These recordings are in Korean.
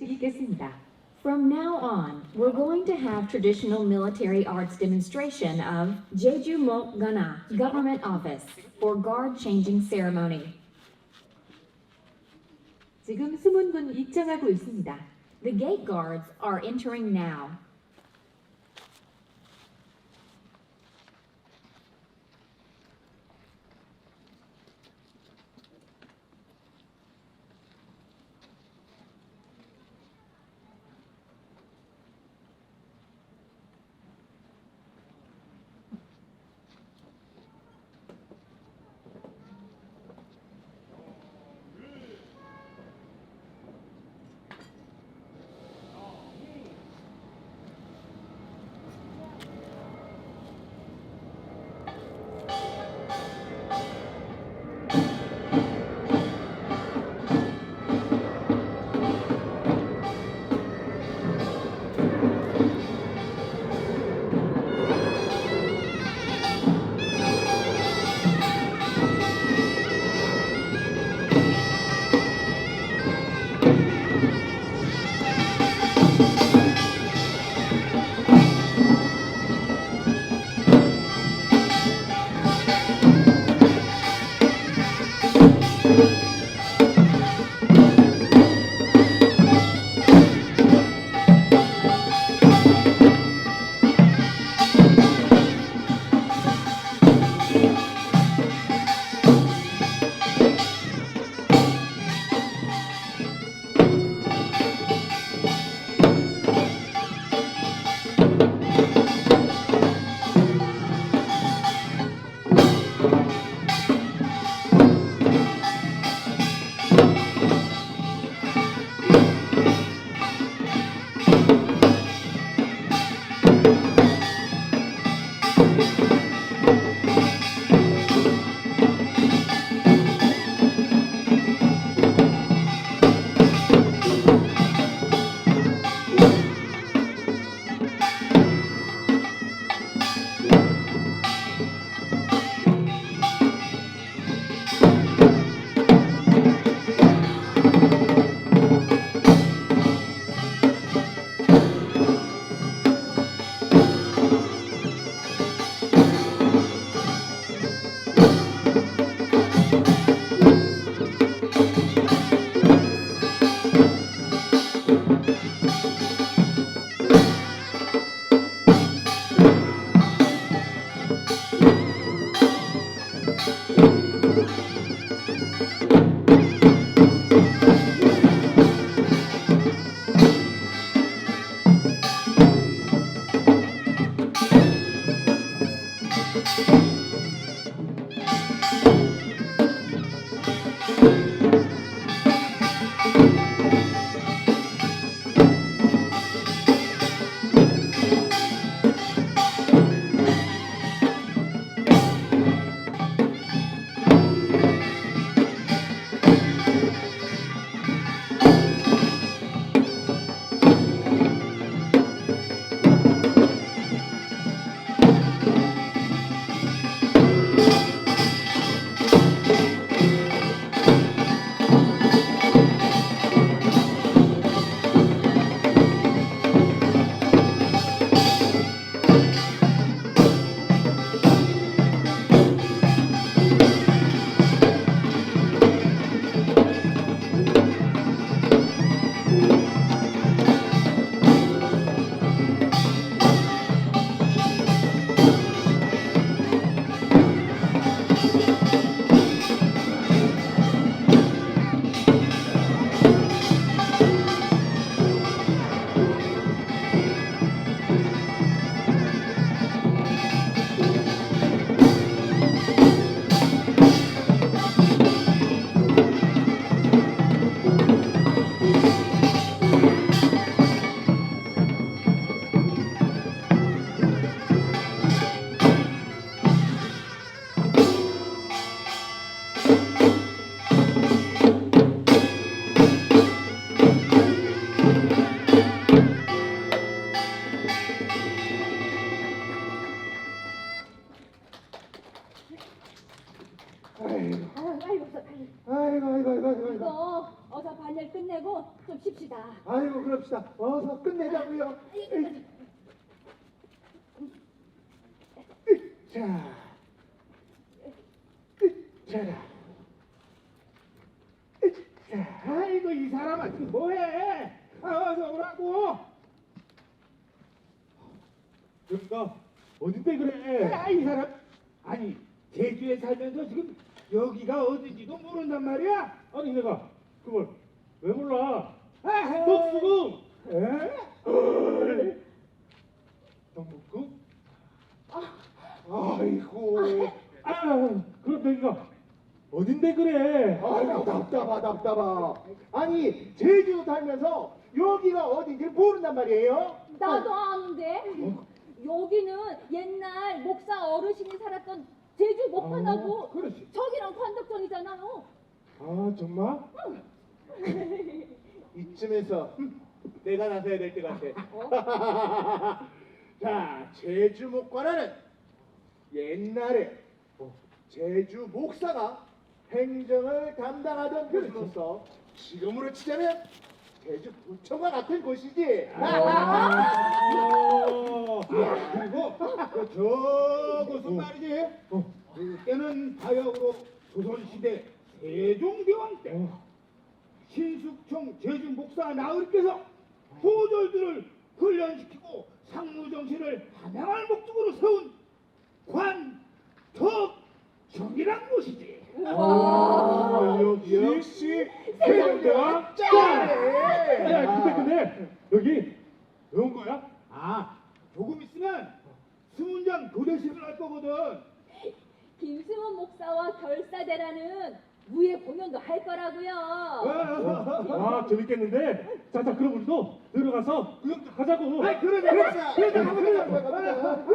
읽겠습니다. From now on, we're going to have traditional military arts demonstration of Jeju Mok Gana Government Office for guard changing ceremony. 지금 수문군 입장하고 있습니다. The gate guards are entering now. 에이. 자, 자, 자, 아이고 이 지금 뭐해? 아, 어서 오라고. 그러니까 어딘데 그래? 아, 이 사람 아니 제주에 살면서 지금 여기가 어딘지도 모른단 말이야? 아니 내가 그걸 왜 몰라? 아, 너 지금 에? 경북구? 아이고, 아 그럼 내가 어딘데 그래? 아이고 답답하 답답하. 아니 제주 살면서 여기가 어딘지 모른단 말이에요? 나도 아는데 여기는 옛날 목사 어르신이 살았던 제주 목판하고 아, 그렇지. 저기랑 관덕정이잖아요. 아 정말? 이쯤에서 내가 나서야 될것 같아. 자, 제주 목관하는 옛날에 제주 목사가 행정을 담당하던 곳으로서 지금으로 치자면 제주 부청과 같은 곳이지. 어, 그리고 그 저곳은 말이지. 그때는 바역으로 조선시대 세종대왕 때 신숙청 제주 목사 나으리께서 소절들을 훈련시키고 상무정신을 함양할 목적으로 세운 관덕정이란 곳이지. 아, 역시 세종대왕 짱이네. 야 근데 근데 여기 왜온 거야? 아, 조금 있으면 수문장 교대식을 할 거거든. 김승원 목사와 결사대라는 무예 공연도 할 거라고요. 아 재밌겠는데. 자자 그럼 우리도 들어가서 구경 좀 하자고. 아, 그러자, 그러자. 그러자, 그러자.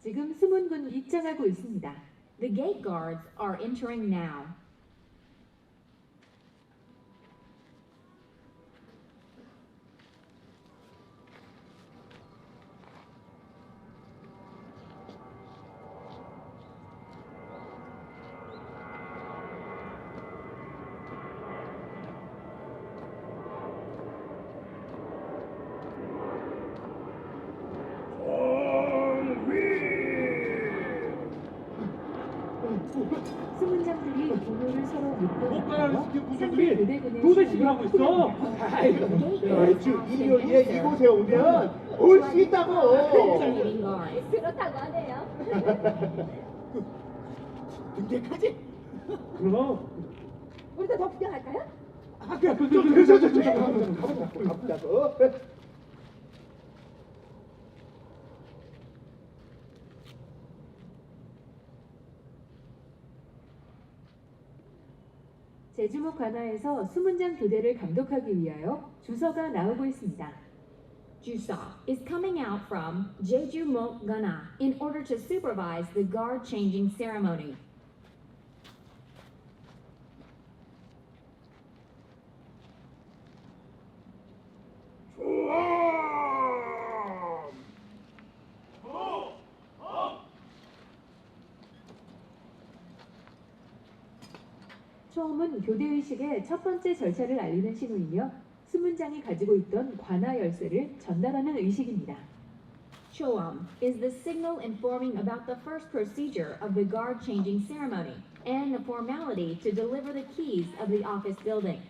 지금 수문군 입장하고 있습니다. The gate guards are entering now. 등대까지? 그럼. 우리도 더 구경할까요? 아, 그래, 저, 저, 저, 저, 저, 저, 가보자, 가보자고. 제주목 관하에서 수문장 교대를 감독하기 위하여 주서가 나오고 있습니다. Jusa is coming out from Jeju Mok Gana in order to supervise the guard changing ceremony. 초음은 교대의식의 첫 번째 절차를 알리는 신호이며 수문장이 가지고 있던 관하 열쇠를 전달하는 의식입니다. Choam is the signal informing about the first procedure of the guard changing ceremony and the formality to deliver the keys of the office building.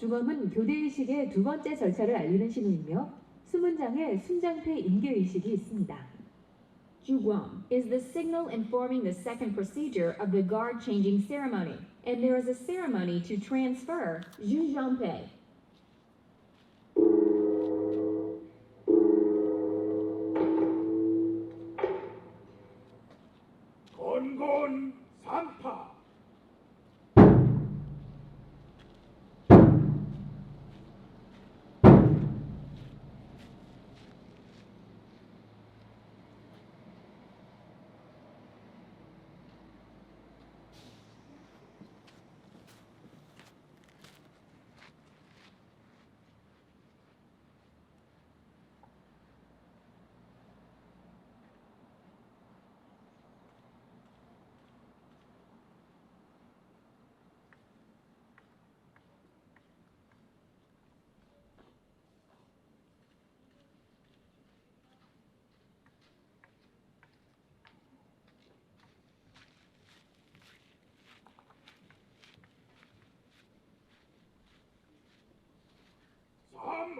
중엄은 교대의식의 두 번째 절차를 알리는 신호이며 수문장에 순장패 인계의식이 있습니다. Juguam is the signal informing the second procedure of the guard changing ceremony, and there is a ceremony to transfer Jujampe. 삼엄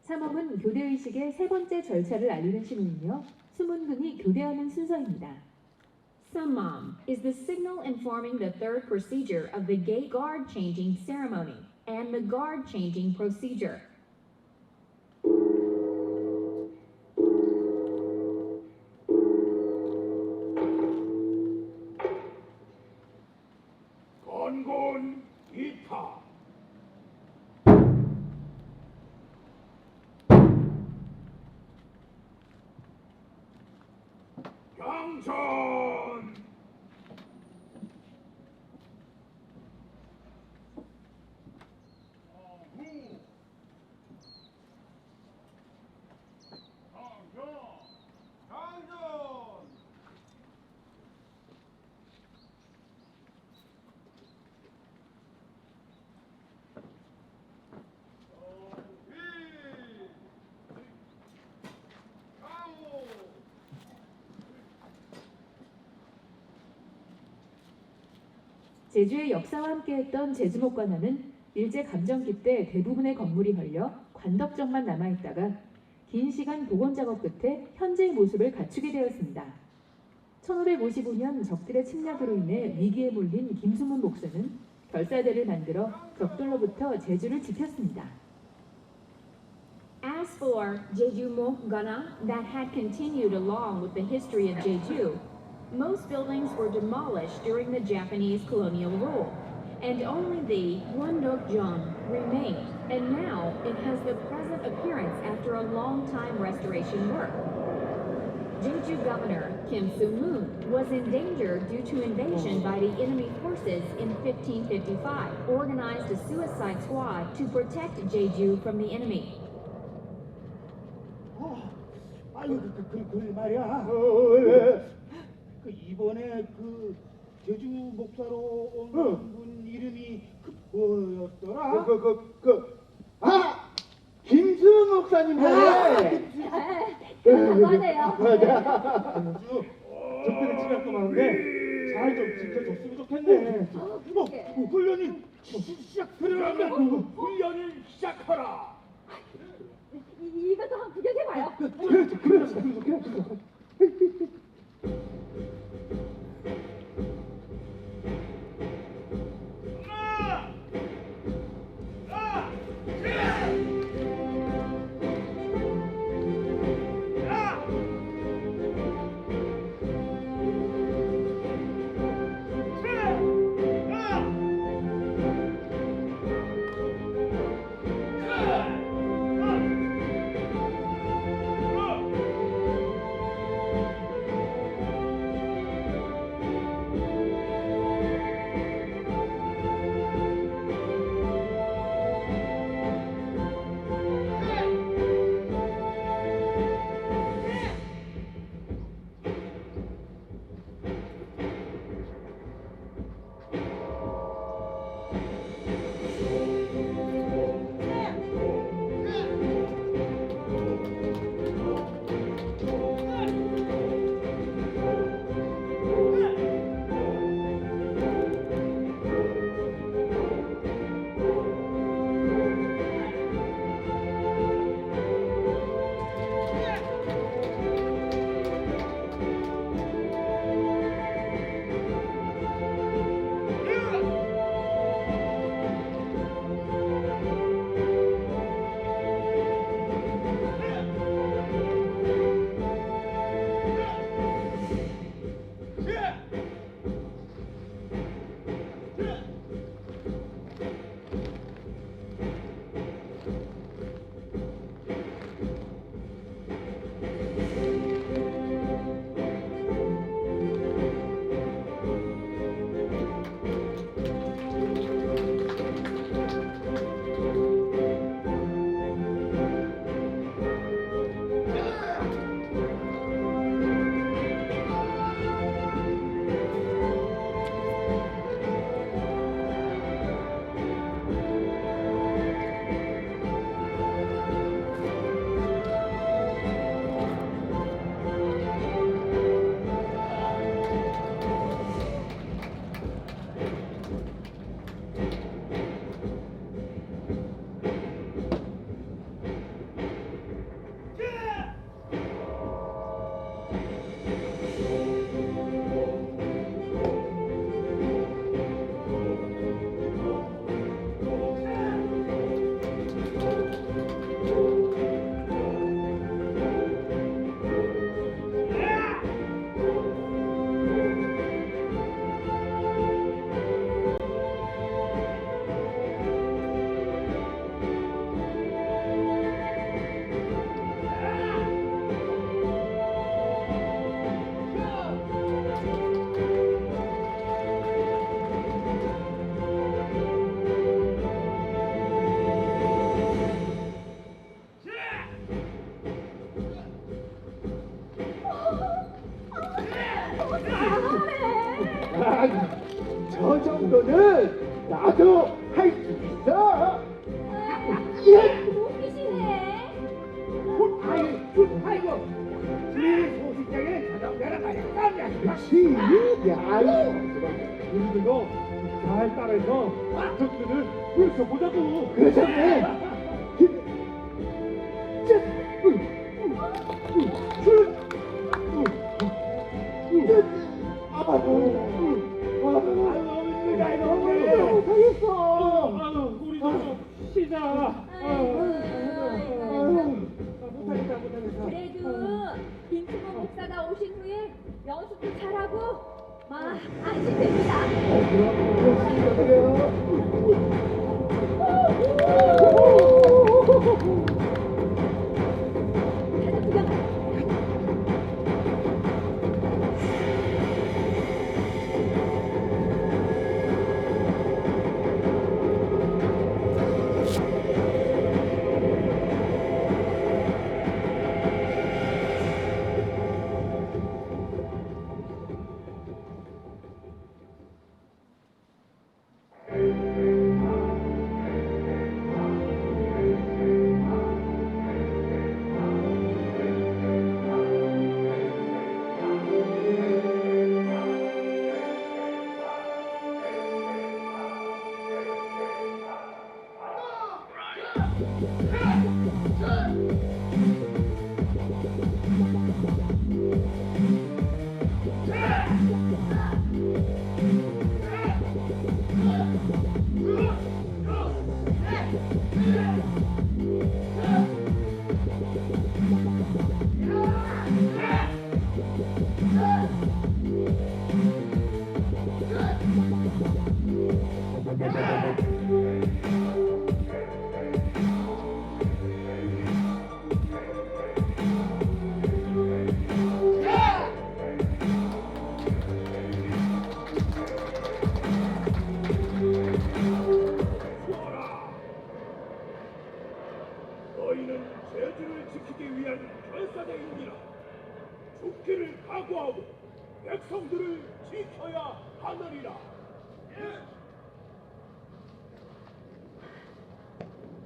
삼엄은 교대의식의 세 번째 절차를 알리는 신호이며 수문군이 교대하는 순서입니다. Summum is the signal informing the third procedure of the gate guard changing ceremony and the guard changing procedure. 제주의 역사와 함께했던 제주목관화는 일제 감정기 때 대부분의 건물이 헐려 관덕정만 남아있다가 긴 시간 복원 작업 끝에 현재의 모습을 갖추게 되었습니다. 1555년 적들의 침략으로 인해 위기에 몰린 김수문 목사는 결사대를 만들어 적들로부터 제주를 지켰습니다. As for Jeju Gana, that had continued along with the history of Jeju, most buildings were demolished during the Japanese colonial rule, and only the Wondokjeon remained, and now it has the present appearance after a long time restoration work. Jeju Governor Kim Soo-moon was in danger due to invasion by the enemy forces in 1555, organized a suicide squad to protect Jeju from the enemy. 아, 아유 그, 그, 그, 그 말이야 그 이번에 그 제주 목사로 온분 이름이 그 뭐였더라? 그 그그아 김수은 목사님 말이야. 그렇다고 하네요. 아주 적들의 침략도 많은데 잘 좀 지켜줬으면 좋겠네. 어, 뭐, 그러게. 그 훈련이 시- 시작 그러면 훈련을 시작하라. 이, 이것도 한번 구경해봐요. 그래, 그래, 그래, 정도는 나도 할 수 있어. 예. 웃기시네. 이 소식장에 저 정도는 가야겠다. 그렇지. 야. 우리들도 잘. 그러셨 안심됩니다.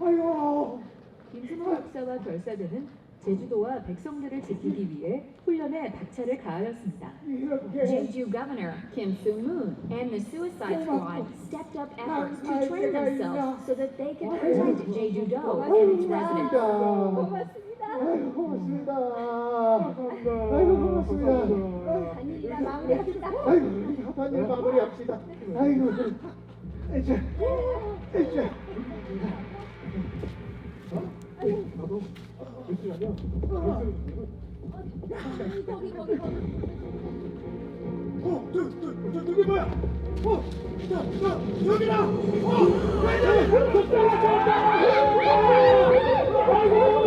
아이고. 김수모 목사와 결사대는 제주도와 백성들을 지키기 위해 훈련에 박차를 가하였습니다. 이렇게. Jeju Governor Kim Soo-moon and the Suicide Squad stepped up efforts to train themselves so that they could protect Jeju-do and its residents. 고맙습니다. 아이고, 고맙습니다. 아이고, 고맙습니다. 한일이라 마무리합시다. 아이고, 우리 합한 일 마무리합시다. 아이고, 이제, 이제. 거기 거기 거기. 어, 저, 저, 저, 저기 뭐야? 어, 저, 저, 여기다. 어, 적들이다.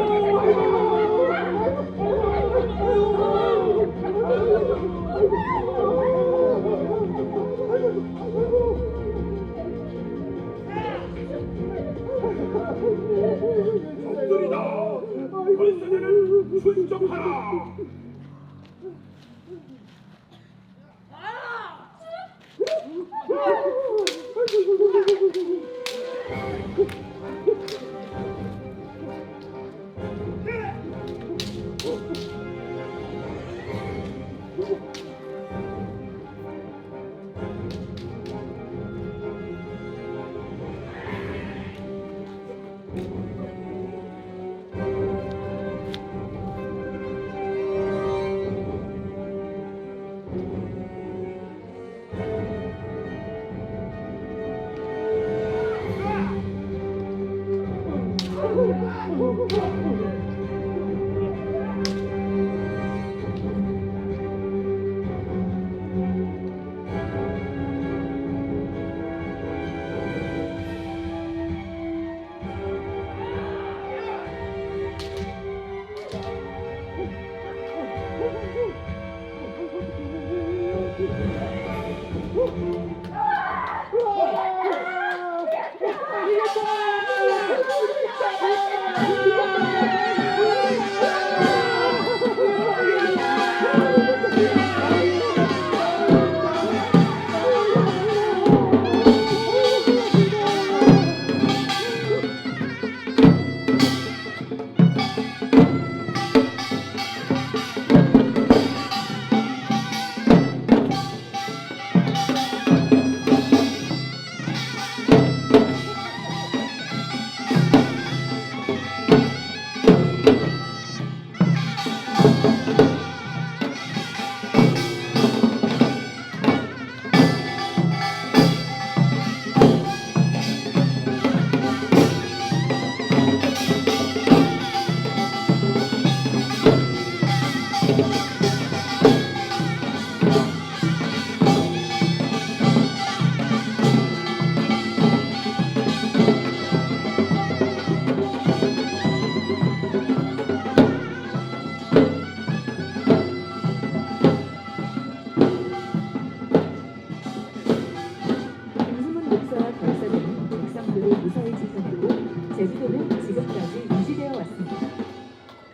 Woo! Oh!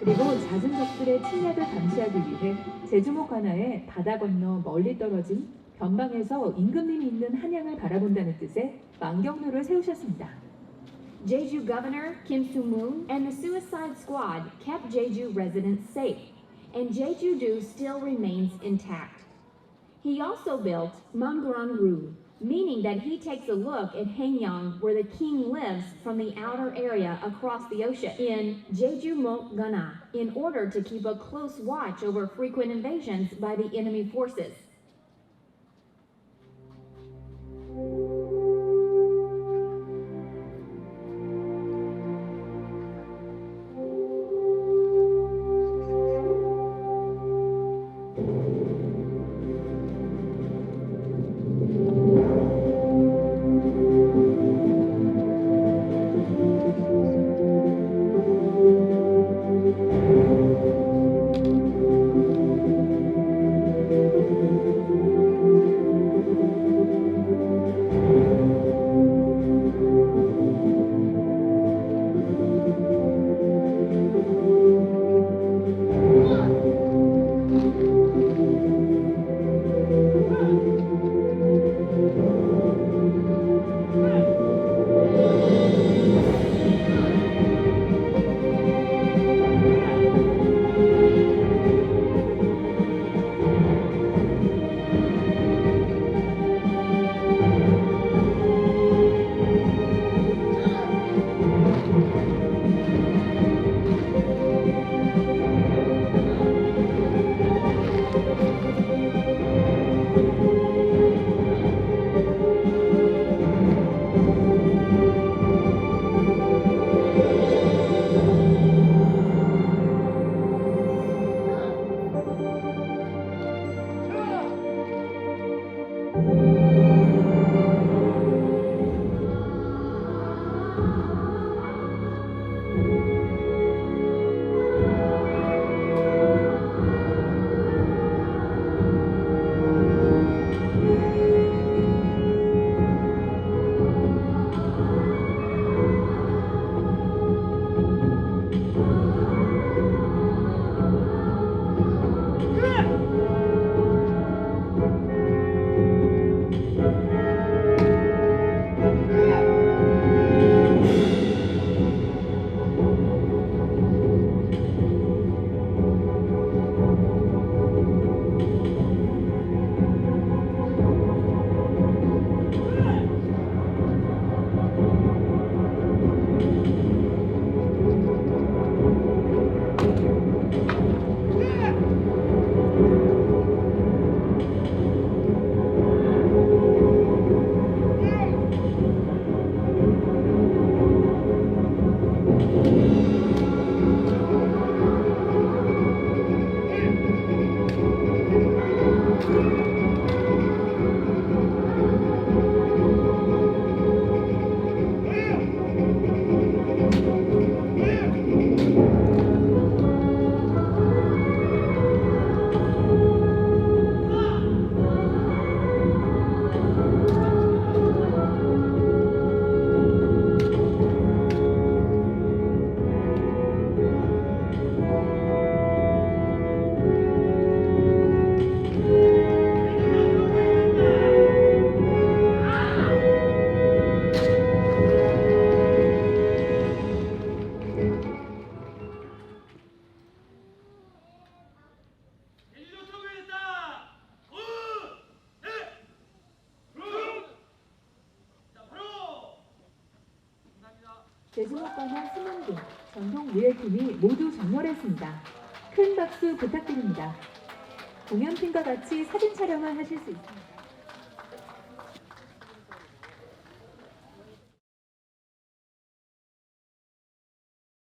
그리고 잦은 적들의 침략을 감시하기 위해 제주목 하나에 바다 건너 멀리 떨어진 변방에서 임금님이 있는 한양을 바라본다는 뜻의 망경루를 세우셨습니다. Jeju Governor Kim Soo-moon and the Suicide Squad kept Jeju residents safe, and Jeju-do still remains intact. He also built Mangaran-ru, meaning that he takes a look at Haenyang where the king lives from the outer area across the ocean in Jeju-mok-gana in order to keep a close watch over frequent invasions by the enemy forces. 정렬했습니다. 큰 박수 부탁드립니다. 공연팀과 같이 사진 촬영을 하실 수 있습니다.